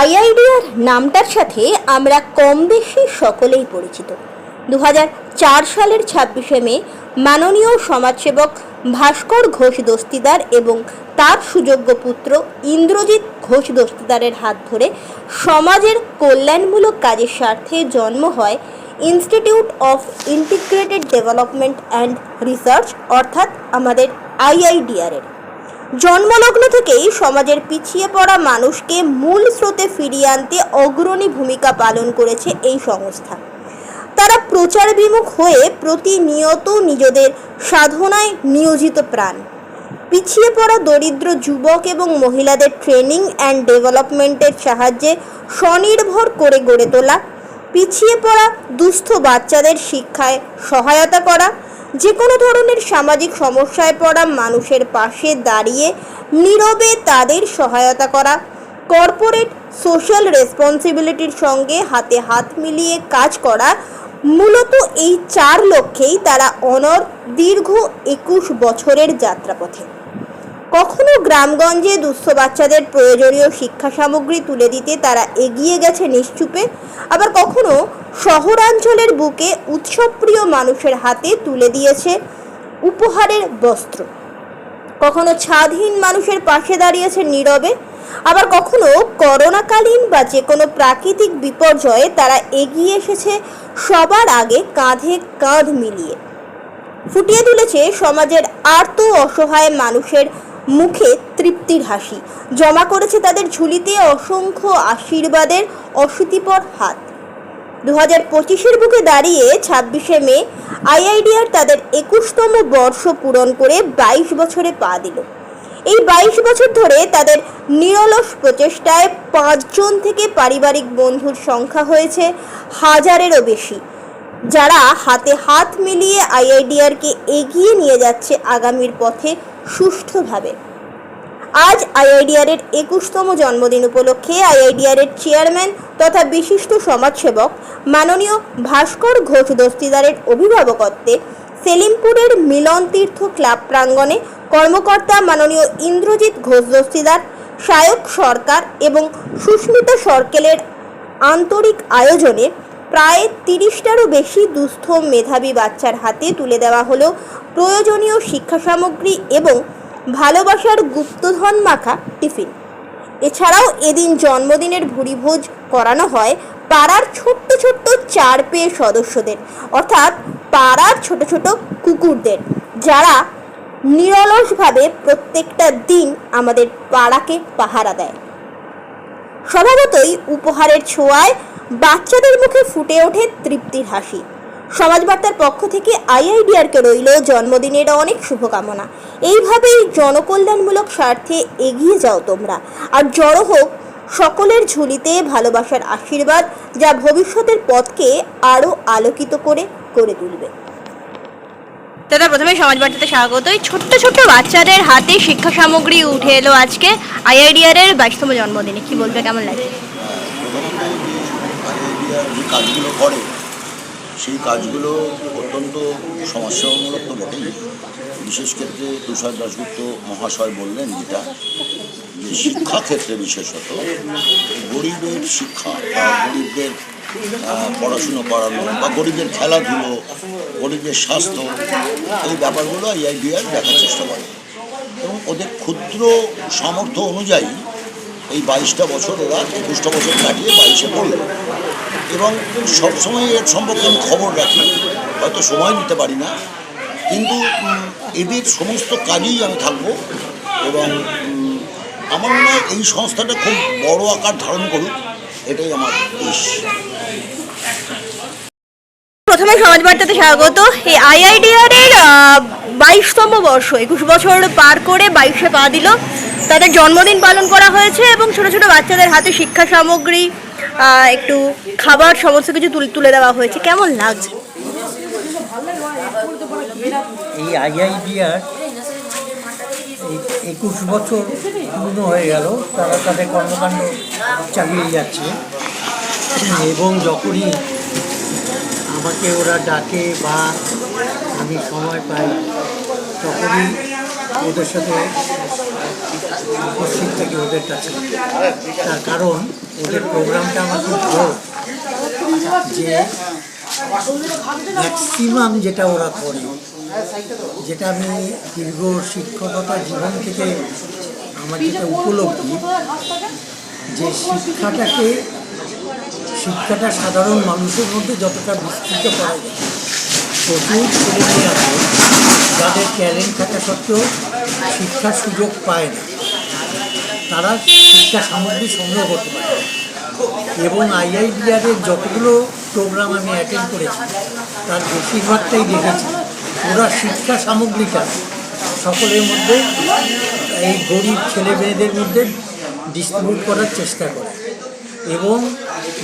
আইআইডিআর নামটার সাথে আমরা কম বেশি সকলেই পরিচিত। দু সালের ছাব্বিশে মে মাননীয় সমাজসেবক ভাস্কর ঘোষ দস্তিদার এবং তার সুযোগ্য পুত্র ইন্দ্রজিৎ ঘোষ দস্তিদারের হাত ধরে সমাজের কল্যাণমূলক কাজের স্বার্থে জন্ম হয় institute of integrated development and research, অর্থাৎ আমাদের আইআইডিআর এর জন্মলগ্ন থেকেই সমাজের পিছিয়ে পড়া মানুষকে মূল স্রোতে ফিরিয়ে আনতে অগ্রণী ভূমিকা পালন করেছে এই সংস্থা। তারা প্রচার বিমুখ হয়ে প্রতিনিয়ত নিজেদের সাধনায় নিয়োজিত প্রাণ। পিছিয়ে পড়া দরিদ্র যুবক এবং মহিলাদের ট্রেনিং অ্যান্ড ডেভেলপমেন্টের সাহায্যে স্বনির্ভর করে গড়ে তোলা, পিছিয়ে পড়া দুস্থ বাচ্চাদের শিক্ষায় সহায়তা করা যে কোনো ধরনের সামাজিক সমস্যায় পড়া মানুষের পাশে দাঁড়িয়ে নীরবে তাদের সহায়তা করা কর্পোরেট সোশ্যাল রেসপন্সিবিলিটির সঙ্গে হাতে হাত মিলিয়ে কাজ করা, মূলত এই চার লক্ষ্যেই তারা অনর দীর্ঘ একুশ বছরের যাত্রাপথে। কখনো গ্রামগঞ্জে দুঃস্থ বাচ্চাদের প্রয়োজনীয় শিক্ষা সামগ্রী তুলে দিতে তারা এগিয়ে গেছে নিশ্চুপে, আবার কখনো শহরাঞ্চলের বুকে উৎসবপ্রিয় মানুষের হাতে তুলে দিয়েছে উপহারের বস্ত্র। কখনো ছাদহীন মানুষের পাশে দাঁড়িয়েছে নীরবে, আবার কখনো করোনাকালীন বা যে কোনো প্রাকৃতিক বিপর্যয়ে তারা এগিয়ে এসেছে সবার আগে কাঁধে কাঁধ মিলিয়ে। ফুটিয়ে তুলেছে সমাজের আর্ত অসহায় মানুষের মুখে তৃপ্তির হাসি। জমা করেছে তাদের ঝুলিতে অসংখ্য আশীর্বাদের অসুতিপর হাত। দু হাজার পঁচিশের বুকে দাঁড়িয়ে ছাব্বিশে মে আইআইডিআর তাদের একুশতম বর্ষ পূরণ করে বাইশ বছরে পা দিল। এই বাইশ বছর ধরে তাদের নিরলস প্রচেষ্টায় পাঁচজন থেকে পারিবারিক বন্ধুর সংখ্যা হয়েছে হাজারেরও বেশি। যারা হাতে হাত মিলিয়ে আইআইডিআরকে এগিয়ে নিয়ে যাচ্ছে আগামীর পথে সুষ্ঠুভাবে। আজ আইআইডিআর এর একুশতম জন্মদিন উপলক্ষে আইআইডিআর এর চেয়ারম্যান তথা বিশিষ্ট সমাজসেবক মাননীয় ভাস্কর ঘোষ দস্তিদারের অভিভাবকত্বে সেলিমপুরের মিলন তীর্থ ক্লাব প্রাঙ্গণে কর্মকর্তা মাননীয় ইন্দ্রজিৎ ঘোষ দস্তিদার, সায়ক সরকার এবং সুস্মিতা সরকেলের আন্তরিক আয়োজনে প্রায় তিরিশটারও বেশি দুস্থ মেধাবী বাচ্চার হাতে তুলে দেওয়া হলো প্রয়োজনীয় শিক্ষা সামগ্রী এবং ভালোবাসার গুপ্তধন মাখা টিফিন। এছাড়াও এদিন জন্মদিনের ভুরিভোজ করানো হয় পাড়ার ছোট্ট ছোট্ট চার পেয়ে সদস্যদের, অর্থাৎ পাড়ার ছোট ছোট কুকুরদের, যারা নিরলসভাবে প্রত্যেকটা দিন আমাদের পাড়াকে পাহারা দেয়। স্বভাবতই উপহারের ছোঁয়ায় বাচ্চাদের মুখে ফুটে ওঠে তৃপ্তির হাসি। সমাজবার্তার পক্ষ থেকে আইআইডিআরকে রইল জন্মদিনের অনেক শুভকামনা। এইভাবেই জনকল্যাণমূলক স্বার্থে এগিয়ে যাও তোমরা। আর জড়ো হোক সকলের ঝুলিতে ভালোবাসার আশীর্বাদ যা ভবিষ্যতের পথকে আরও আলোকিত করে করে তুলবে। দাদা, প্রথমে সমাজবার্তাতে স্বাগত। এই ছোট্ট ছোট্ট বাচ্চাদের হাতে শিক্ষা সামগ্রী উঠে এলো আজকে আইআইডিআর এর বাইশতম জন্মদিনে। কি বলবে, কেমন লাগে যে কাজগুলো করে, সেই কাজগুলো অত্যন্ত সমাজসেবামূলক তো বটেই। বিশেষ ক্ষেত্রে তুষার দাসগুপ্ত মহাশয় বললেন যেটা, যে শিক্ষাক্ষেত্রে বিশেষত গরিবের শিক্ষা, বা গরিবদের পড়াশুনো করানো, বা গরিবের খেলাধুলো, গরিবের স্বাস্থ্য, এই ব্যাপারগুলো এই আইআইডিআর দেখার চেষ্টা করে। এবং ওদের ক্ষুদ্র সামর্থ্য অনুযায়ী এই বাইশটা বছর ওরা একুশটা বছর কাটিয়ে বাইশে পড়ল। এবং সবসময় এর সম্পর্কে আমি খবর রাখি, হয়তো সময় দিতে পারি না, কিন্তু এদের সমস্ত কাজেই আমি থাকব এবং আমার মনে হয় এই সংস্থাটা খুব বড় আকার ধারণ করুক, এটাই আমার ইস প্রথমে সমাজবার্তাতে স্বাগত। এই আইআইডিআর এর বাইশতম বর্ষ, একুশ বছর পার করে বাইশে পা দিল। তাদের জন্মদিন পালন করা হয়েছে এবং ছোট ছোট বাচ্চাদের হাতে শিক্ষা সামগ্রী একটু খাবার, সমস্ত কিছু তুলে তুলে দেওয়া হয়েছে। কেমন লাগছে? এই আইআইডিআর এই একুশ বছর পূর্ণ হয়ে গেল, তারা তাদের কর্মকাণ্ড চালিয়ে যাচ্ছে। এবং যখনই আমাকে ওরা ডাকে বা আমি সময় পাই, তখনই ওদের সাথে উপস্থিত থাকি ওদের কাছে? তার কারণ ওদের প্রোগ্রামটা আমার খুব ভালো। যে ম্যাক্সিমাম যেটা ওরা করে, যেটা আমি দীর্ঘ শিক্ষকতা জীবন থেকে আমার যেটা উপলব্ধি, যে শিক্ষাটাকে, শিক্ষাটা সাধারণ মানুষের মধ্যে যতটা বিস্তৃত করা যায়, প্রচুর ছেলেমেয়ে আছে, যাদের ট্যালেন্ট থাকা সত্ত্বেও শিক্ষার সুযোগ পায় না। তারা শিক্ষা সামগ্রী সংগ্রহ করতে পারে। এবং আইআইডিআরের যতগুলো প্রোগ্রাম আমি অ্যাটেন্ড করেছি, তার বেশিরভাগটাই দেখেছি ওরা শিক্ষা সামগ্রীটা সকলের মধ্যে এই গরিব ছেলে মেয়েদের মধ্যে ডিস্ট্রিবিউট করার চেষ্টা করে এবং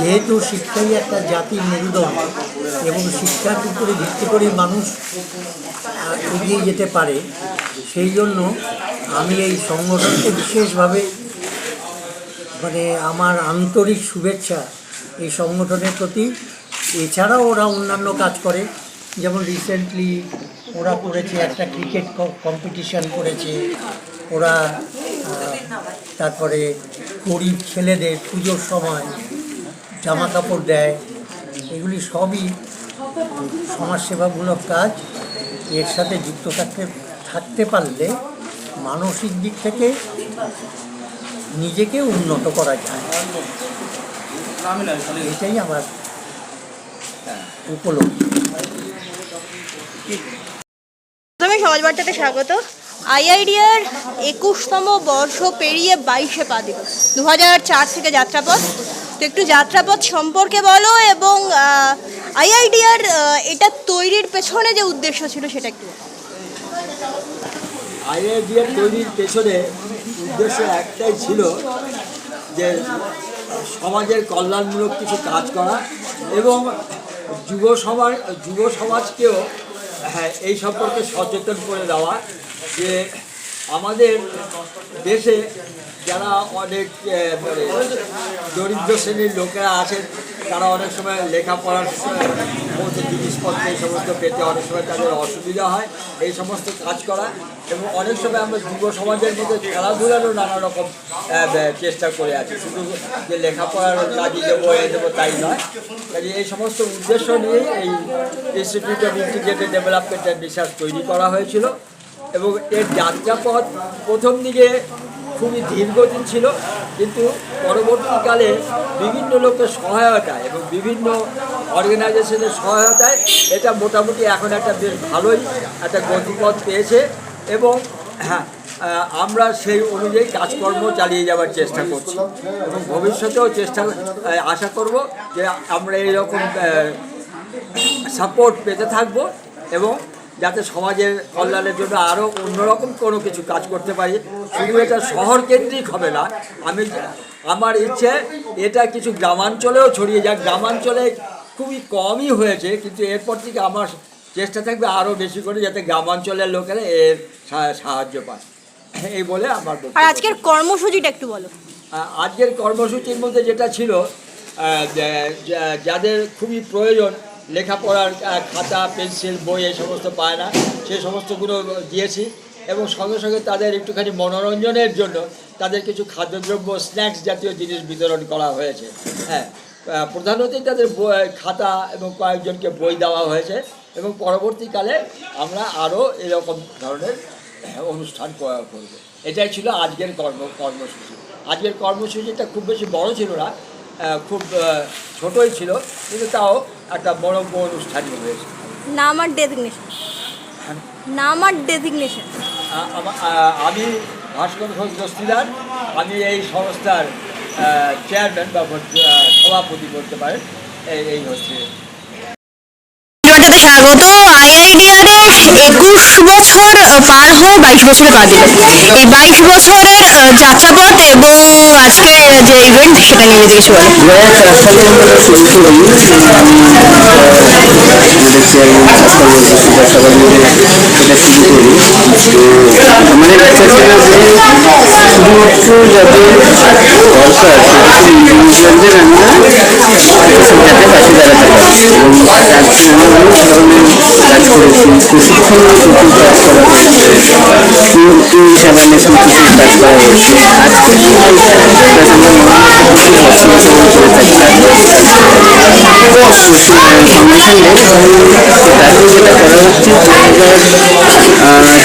যেহেতু শিক্ষাই একটা জাতির মেরুদণ্ড, এবং শিক্ষার উপরে ভিত্তি করে মানুষ এগিয়ে যেতে পারে, সেই জন্য আমি এই সংগঠনকে বিশেষভাবে মানে আমার আন্তরিক শুভেচ্ছা এই সংগঠনের প্রতি। এছাড়াও ওরা অন্যান্য কাজ করে। যেমন রিসেন্টলি ওরা করেছে একটা ক্রিকেট কম্পিটিশান করেছে। ওরা তারপরে গরিব ছেলেদের পুজোর সময় জামা কাপড় দেয়। এগুলি সবই সমাজসেবামূলক কাজ। এর সাথে যুক্ত থাকতে থাকতে পারলে মানসিক দিক থেকে নিজেকে উন্নত করা যায়। এটাই আমার উপলব্ধি। সমাজ বার্তাতে স্বাগত। আইআইডিআর একুশতম বর্ষ পেরিয়ে বাইশে পা দিল দু চার থেকে যাত্রাপথ। তো একটু যাত্রাপথ সম্পর্কে বলো এবং আইআইডিআর এটা তৈরির পেছনে যে উদ্দেশ্য ছিল সেটা একটু। আইআইডিএর তৈরির পেছনে উদ্দেশ্য একটাই ছিল যে সমাজের কল্যাণমূলক কিছু কাজ করা এবং যুব সমাজ, যুব সমাজকেও হ্যাঁ এই সম্পর্কে সচেতন করে দেওয়া যে আমাদের দেশে যারা অনেক মানে দরিদ্র শ্রেণির লোকেরা আছেন, তারা অনেক সময় লেখাপড়ার স- মতো জিনিসপত্র এই সমস্ত পেতে অনেক সময় তাদের অসুবিধা হয়, এই সমস্ত কাজ করা এবং অনেক সময় আমরা যুব সমাজের মধ্যে খেলাধুলারও নানা রকম চেষ্টা করে আছি। শুধু যে লেখাপড়ার কাজই দেবো, এ দেবো, তাই নয়। কাজে এই সমস্ত উদ্দেশ্য নিয়ে এই institute of integrated development and research তৈরি করা হয়েছিল। এবং এর যাত্রাপথ প্রথম দিকে খুবই ধীরগতির ছিল, কিন্তু পরবর্তীকালে বিভিন্ন লোকের সহায়তায় এবং বিভিন্ন অর্গানাইজেশনের সহায়তায় এটা মোটামুটি এখন একটা বেশ ভালোই একটা গতিপথ পেয়েছে এবং হ্যাঁ আমরা সেই অনুযায়ী কাজকর্ম চালিয়ে যাওয়ার চেষ্টা করছি। এবং ভবিষ্যতেও চেষ্টা আশা করব যে আমরা এইরকম সাপোর্ট পেতে থাকব এবং যাতে সমাজের কল্যাণের জন্য আরও অন্যরকম কোনো কিছু কাজ করতে পারি। শুধু এটা শহর কেন্দ্রিক হবে না। আমি আমার ইচ্ছে এটা কিছু গ্রামাঞ্চলেও ছড়িয়ে যাক। গ্রামাঞ্চলে খুবই কমই হয়েছে কিন্তু এরপর থেকে আমার চেষ্টা থাকবে আরও বেশি করে যাতে গ্রামাঞ্চলের লোকেরা এর সাহায্য পায় এই বলে আমার আর আজকের কর্মসূচিটা একটু বলো। আজকের কর্মসূচির মধ্যে যেটা ছিল যাদের খুবই প্রয়োজন লেখাপড়ার খাতা, পেন্সিল, বই এই সমস্ত পায় না। সে সমস্তগুলো দিয়েছি এবং সঙ্গে সঙ্গে তাদের একটুখানি মনোরঞ্জনের জন্য তাদের কিছু খাদ্যদ্রব্য, স্ন্যাক্স জাতীয় জিনিস বিতরণ করা হয়েছে। হ্যাঁ প্রধানতই তাদের খাতা এবং কয়েকজনকে বই দেওয়া হয়েছে এবং পরবর্তীকালে আমরা আরও এরকম ধরনের অনুষ্ঠান করা করব। এটাই ছিল আজকের কর্ম, কর্মসূচি। আজকের কর্মসূচিটা খুব বেশি বড় ছিল না খুব ছোটই ছিল কিন্তু তাও একটা বড় অনুষ্ঠানই হয়েছে। নাম আর ডেজিগনেশন নাম আর ডেজিগনেশন আমা- ভাস্কর ঘোষ দস্তিদার আমি এই সংস্থার চেয়ারম্যান বা সভাপতি বলতে পারেন এই এই হচ্ছে। স্বাগত একুশ বছর পার হয়ে বাইশ বছরে পা দিল এই বাইশ বছরের যাত্রাপথ এবং আজকের আহ, যে ইভেন্ট সেটা নিয়ে ইচ্ছা শুধুমাত্র যাতে দরকার ইন্ডিভিজুয়ালদের আমরা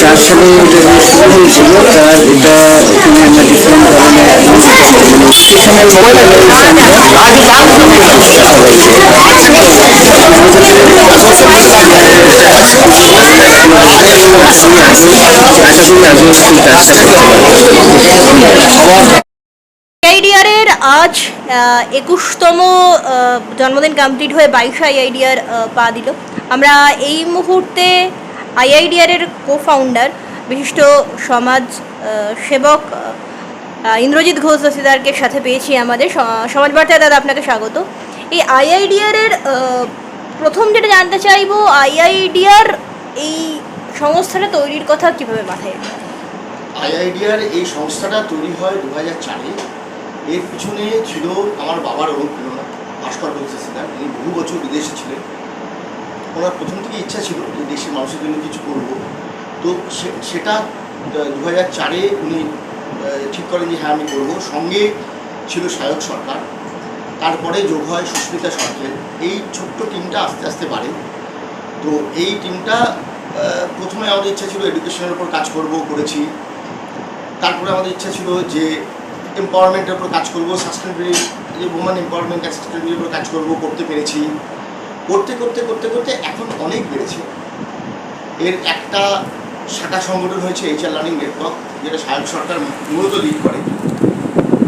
চার সালে এটা শুরু হয়েছিল তার এটা এখানে আমরা ডিফারেন্ট ধরনের মানে স্টেশনের মধ্যে আশা আইডিয়ারের আজ একুশতম জন্মদিন কমপ্লিট হয়ে বাইশে আইআইডিয়ার পা দিল। আমরা এই মুহূর্তে আইআইডিআরের কো ফাউন্ডার বিশিষ্ট সমাজ সেবক ইন্দ্রজিৎ ঘোষ দস্তিদারকে সাথে পেয়েছি আমাদের। সমাজ বার্তায় দাদা, আপনাকে স্বাগত। এই আইআইডিআরের প্রথম যেটা জানতে চাইব আইআইডিআর এই সংস্থাটা তৈরির কথা কীভাবে মাথায়? আইআইডিআর এই সংস্থাটা তৈরি হয় দু হাজার চারে। এর পিছনে ছিল আমার বাবার অনুপ্রেরণা ভাস্কর বলতেছিলেন উনি বহু বছর বিদেশে ছিলেন। ওনার প্রথম থেকে ইচ্ছা ছিল যে দেশের মানুষের জন্য কিছু করব। তো সেটা দু হাজার চারে উনি ঠিক করেন যে হ্যাঁ আমি করব। সঙ্গে ছিল সায়ক সরকার। তারপরে যোগ হয় সুস্মিতা সরকার। এই ছোট্ট টিমটা আস্তে আস্তে বাড়ে। তো এই টিমটা প্রথমে আমাদের ইচ্ছা ছিল এডুকেশনের উপর কাজ করব, করেছি। তারপরে আমাদের ইচ্ছা ছিল যে এম্পাওয়ারমেন্টের উপর কাজ করব সাস্টেনেবিলিটি যে ওমেন এম্পাওয়ারমেন্ট সাস্টেনেবিলিটির উপর কাজ করব, করতে পেরেছি। করতে করতে করতে করতে এখন অনেক বেড়েছে। এর একটা শাখা সংগঠন হয়েছে এইচআর লার্নিং নেটওয়ার্ক যেটা সায়ক সরকার মূলত লিড করে।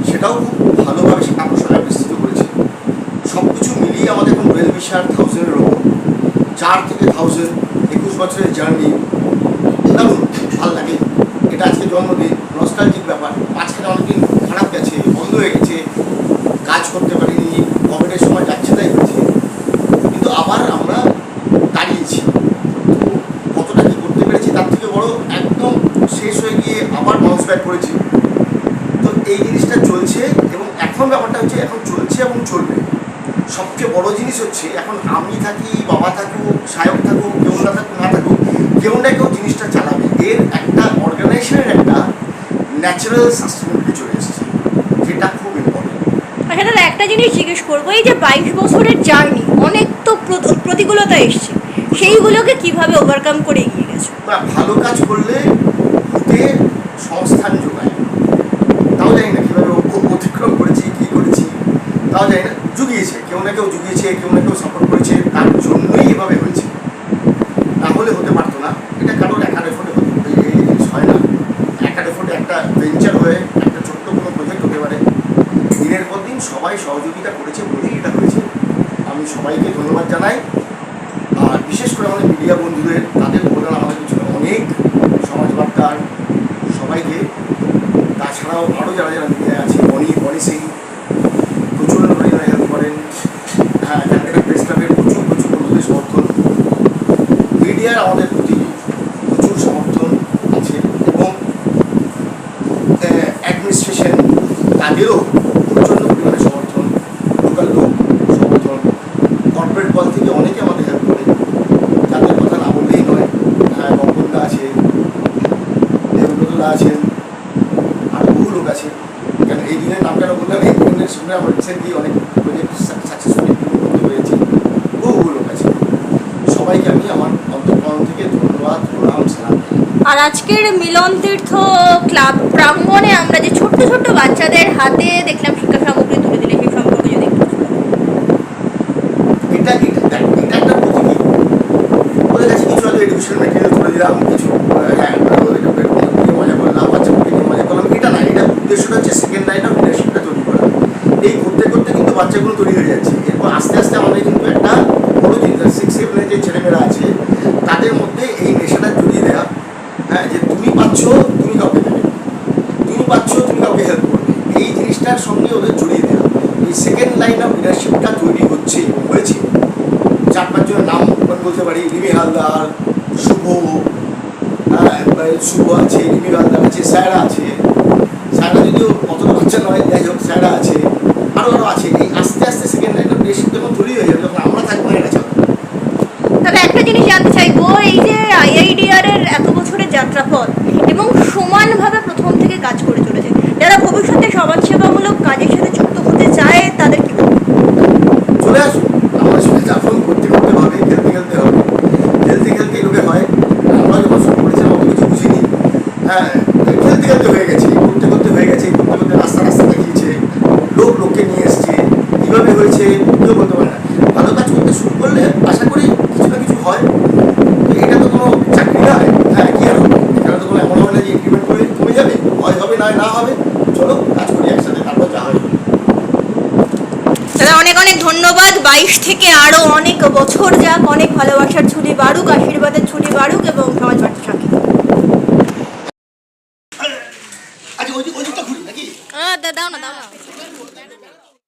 সেটাও খুব ভালোভাবে শাখা প্রশাখায় বিস্তৃত করেছে। সব কিছু মিলিয়ে আমাদের এখন ওয়েল বিশার থাউজেন্ডের ওপর, চার থেকে থাউজেন্ড বছরের জার্নি দারুণ, ভালো লাগে। এটা আজকে জন্মদিন নস্টালজিক ব্যাপার। মাঝখানে অনেকদিন খারাপ গেছে, বন্ধ হয়ে গেছে, কাজ করতে পারিনি কোভিডের সময় যাচ্ছে তাই হয়েছে কিন্তু আবার আমরা দাঁড়িয়েছি। কতটা কি করতে পেরেছি তার থেকে বড় একদম শেষ হয়ে গিয়ে আবার বাউন্স ব্যাক করেছি। তো এই জিনিসটা চলছে এবং এখন ব্যাপারটা হচ্ছে এখন চলছে এবং চলবে। সবচেয়ে বড় জিনিস হচ্ছে এখন আমি থাকি, বাবা থাকুক, সায়ক থাকুক, কেউ না থাকুক কেউ না কেউ জিনিসটা চালাবে। এর একটা অর্গানাইজেশনের একটা ন্যাচারাল সাস্টেনেবিলিটি চলে এসেছে যেটা খুব ইম্পর্টেন্ট আচ্ছা দাদা একটা জিনিস জিজ্ঞেস করব এই যে বাইশ বছরের জার্নি অনেক তো প্র- প্রতিকূলতা এসছে। সেইগুলোকে কীভাবে ওভারকাম করে এগিয়ে গেছো? ভালো কাজ করলে ভূতে সংস্থান যোগায়। তাও জানি না কীভাবে অতিক্রম করেছি কী করেছি তাও জানি না। জুগিয়েছে কেউ না কেউ জুগিয়েছে কেউ না কেউ সাপোর্ট করেছে তার জন্যই এভাবে হয়েছে। না হলে হতে পারতো না এটা কারোর একার এফোর্টে এই জিনিস হয় না একার এফোর্টে একটা ভেঞ্চার হয়ে একটা ছোট্ট কোনো প্রজেক্ট হতে পারে। দিনের পর দিন সবাই সহযোগিতা করেছে বলেই এটা হয়েছে। আমি সবাইকে ধন্যবাদ জানাই। আর বিশেষ করে আমাদের মিডিয়া বন্ধুদের, তাদের অবদান আমাদের পিছনে অনেক সমাজ বার্তার সবাইকে। তাছাড়াও আরও যারা যারা মিডিয়ায় আছে অনি অনি সিং প্রচুর পরিমাণে হেল্প করেন হ্যাঁ ক্যালকাটা প্রেস ক্লাবের প্রচুর প্রচুর বন্ধুদের সমর্থন মিডিয়ার আমাদের প্রতি প্রচুর সমর্থন আছে এবং অ্যাডমিনিস্ট্রেশন তাদেরও প্রচণ্ড পরিমাণে সমর্থন লোকাল লোক সমর্থন কর্পোরেট বল থেকে অনেকে আমাদের হেল্প করে যাদের কথা না বললেই নয় হ্যাঁ বঙ্গন্দা আছে দেবব্রতদা আছেন আর বহু লোক আছে কেন এই দিনের নাম কেন বললাম এই দিনের সঙ্গে আমার রিসেন্টলি অনেক প্রজেক্ট সাকসেসফুলি বহু লোক আছে সবাইকে আমি আমার থেকে ধন্যবাদ প্রণাম সালাম আর আজকের মিলন তীর্থ ক্লাব প্রাঙ্গণে আমরা যে ছোট্ট ছোট্ট বাচ্চাদের হাতে দেখলাম শিক্ষা সামগ্রী তুলে দিলে সেই সম্পর্কে যদি একটু বলো। এটা এটা দেখ, এটা একটা প্রতীকী ওদের কাছে কিছু হয়তো এডুকেশন মেটেরিয়াল তুলে দিলাম কিছু আহ, হ্যাঁ ওদেরকে বের করে দিয়ে মজা করলাম বাচ্চাদেরকে নিয়ে মজা করলাম এটা না এটা উদ্দেশ্যটা হচ্ছে সেকেন্ড লাইন অফ লিডারশিপটা তৈরি করা এই করতে করতে কিন্তু বাচ্চাগুলো তৈরি হয়ে যাচ্ছে। এরপর আস্তে আস্তে আমাদের কিন্তু একটা বড় জিনিস সিক্স সেভেনের যে ছেলেমেয়েরা আছে তাদের মধ্যে এই নেশাটা জড়িয়ে দেওয়া হ্যাঁ যে তুমি পাচ্ছ তুমি কাউকে দেবে। তুমি পাচ্ছ তুমি কাউকে হেল্প করবে। এই জিনিসটার সঙ্গে ওদের জড়িয়ে দেওয়া এই সেকেন্ড লাইন অফ লিডারশিপটা তৈরি হচ্ছে হয়েছে। চার পাঁচজনের নাম বলতে পারি রিমি হালদার শুভ হ্যাঁ, শুভ আছে রিমি হালদার আছে স্যারা আছে। স্যারা যদিও অতটা বাচ্চা নয় যাই হোক স্যারা আছে আরও আরও আছে। এই আস্তে আস্তে সেকেন্ডারি বেশি যখন তৈরি হয়ে যাবে আমরা থাকব না, এটা তবে একটা জিনিস জানতে চাইব, এই যে আইআইডিআর এর এত বছরের যাত্রাপথ এবং সমানভাবে হয়েছে কেউ বলতে পারে না। ভালো কাজ করতে শুরু করলে আশা করি কিছু না কিছু হয়। এটা তো কোনো চাকরি নয় হ্যাঁ কি আর? এখানে তো কোনো এমন হবে না যে ইনক্রিমেন্ট করে কমে যাবে হয় হবে নয় না হবে। চলো, কাজ করি একসাথে, তারপর যা হয়। অনেক অনেক ধন্যবাদ। বাইশ থেকে আরও অনেক বছর যাক, অনেক ভালোবাসার ছুটি বাড়ুক, আশীর্বাদের ছুটি বাড়ুক এবং সমাজ